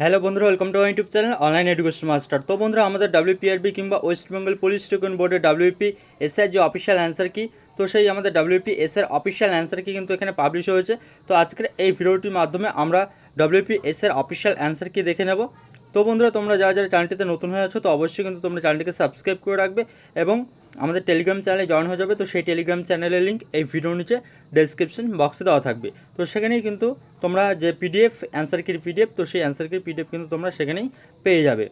Hello বন্ধুরা welcome to YouTube channel online education master তো বন্ধুরা, আমাদের ডাব্লিউপিআরবি কিংবা ওয়েস্ট বেঙ্গল পুলিশ রিক্রুটমেন্ট বোর্ডের ডাব্লিউপি এসআর যে অফিসিয়াল অ্যান্সার কি, তো সেই আমাদের ডাব্লিউপি এসআর অফিসিয়াল অ্যান্সার কি কিন্তু এখানে পাবলিশ হয়েছে। তো আজকের এই ভিডিওটির মাধ্যমে আমরা ডাব্লিউপি এসআর অফিসিয়াল অ্যান্সার কি দেখে নেব। তো বন্ধুরা, তোমরা যারা যারা চ্যানেলটিতে নতুন হয়ে আছো, তো অবশ্যই কিন্তু তোমরা চ্যানেলটিকে সাবস্ক্রাইব করে রাখবে এবং আমাদের টেলিগ্রাম চ্যানেলে জয়েন হয়ে যাবে, তো সেই টেলিগ্রাম চ্যানেলের লিঙ্ক এই ভিডিওর নিচে ডেসক্রিপশন বক্সে দেওয়া থাকবে। তো সেখানেই কিন্তু তোমরা যে পিডিএফ অ্যান্সার কির পিডিএফ তো সেই অ্যান্সার কির পিডিএফ কিন্তু তোমরা সেখানেই পেয়ে যাবে।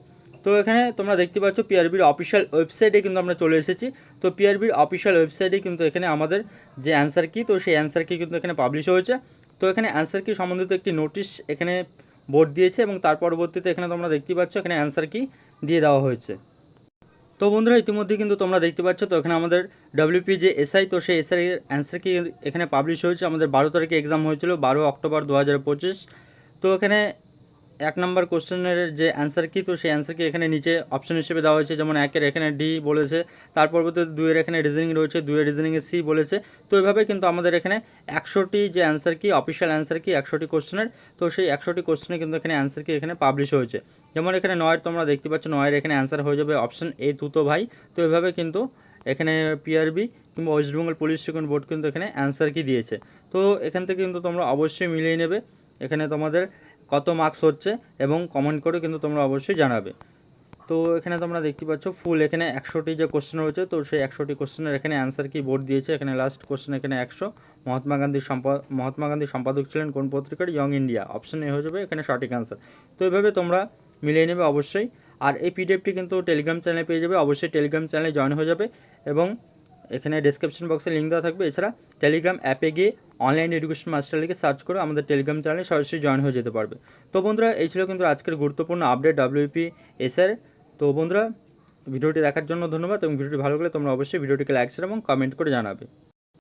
তো এখানে তোমরা দেখতে পাচ্ছ পিআরবির অফিসিয়াল ওয়েবসাইটে কিন্তু আমরা চলে এসেছি। তো পিআরবির অফিসিয়াল ওয়েবসাইটে কিন্তু এখানে আমাদের যে অ্যান্সার কি তো সেই অ্যান্সার কি কিন্তু এখানে পাবলিশ হয়েছে। তো এখানে অ্যান্সার কি সম্বন্ধিত একটি নোটিশ এখানে বোর্ড দিয়েছে এবং তার পরবর্তীতে এখানে তোমরা দেখতে পাচ্ছ এখানে অ্যান্সার কি দিয়ে দেওয়া হয়েছে। তো বন্ধুরা ইতিমধ্যে কিন্তু তোমরা দেখতে পাচ্ছ, তো এখানে আমাদের ডাব্লিউপি যে এসআই তো সেই এসআই অ্যান্সার কি এখানে পাবলিশ হয়েছে। আমাদের বারো তারিখে এক্সাম হয়েছিল, বারো অক্টোবর দু হাজার পঁচিশ। তো এখানে এক নম্বর কোশ্চেনের যে অ্যান্সার কি, তো সেই অ্যান্সার কি এখানে নিচে অপশন হিসেবে দেওয়া হয়েছে, যেমন একের এখানে ডি বলেছে, তার পরবর্তীতে দুইয়ের এখানে রিজনিং রয়েছে, দুইয়ের রিজনিংয়ে সি বলেছে। তো এইভাবে কিন্তু আমাদের এখানে একশোটি যে অ্যান্সার কি অফিসিয়াল অ্যান্সার কি, একশোটি কোশ্চেনের, তো সেই একশোটি কোশ্চেনে কিন্তু এখানে অ্যান্সার কি এখানে পাবলিশ হয়েছে। যেমন এখানে নয়ের তোমরা দেখতে পাচ্ছ, নয়ের এখানে অ্যান্সার হয়ে যাবে অপশন এ তুতো ভাই। তো এভাবে কিন্তু এখানে পিআরবি কিংবা West Bengal police recruitment board কিন্তু এখানে অ্যান্সার কি দিয়েছে। তো এখান থেকে কিন্তু তোমরা অবশ্যই মিলিয়ে নেবে। এখানে তোমাদের কত মার্কস হচ্ছে এবং কমেন্ট করে কিন্তু তোমরা অবশ্যই জানাবে। তো এখানে তোমরা দেখতে পাচ্ছ ফুল এখানে একশোটি যে কোশ্চেন রয়েছে, তো সেই একশোটি কোশ্চেনের এখানে অ্যান্সার কি বোর্ড দিয়েছে? এখানে লাস্ট কোশ্চেন এখানে একশো। মহাত্মা গান্ধীর সম্পা, মহাত্মা গান্ধীর সম্পাদক ছিলেন কোন পত্রিকার? ইয়ং ইন্ডিয়া অপশন এ হয়ে যাবে এখানে সঠিক অ্যান্সার তো এভাবে তোমরা মিলিয়ে নেবে অবশ্যই। আর এই পিডিএফটি কিন্তু টেলিগ্রাম চ্যানেলে পেয়ে যাবে। অবশ্যই টেলিগ্রাম চ্যানেলে জয়েন হয়ে যাবে এবং এখানে ডিসক্রিপশন বক্সে লিঙ্ক দেওয়া থাকবে। এছাড়া টেলিগ্রাম অ্যাপে গিয়ে অনলাইন এডুকেশন মাস্টার লিখে সার্চ করে আমাদের টেলিগ্রাম চ্যানেলে সরাসরি জয়েন হয়ে যেতে পারবে। তো বন্ধুরা, এই ছিল কিন্তু আজকের গুরুত্বপূর্ণ আপডেট ডাব্লিউপি এসআর তো বন্ধুরা, ভিডিওটি দেখার জন্য ধন্যবাদ এবং ভিডিওটি ভালো লাগলে তোমরা অবশ্যই ভিডিওটিকে লাইক শেয়ার এবং কমেন্ট করে জানাবে।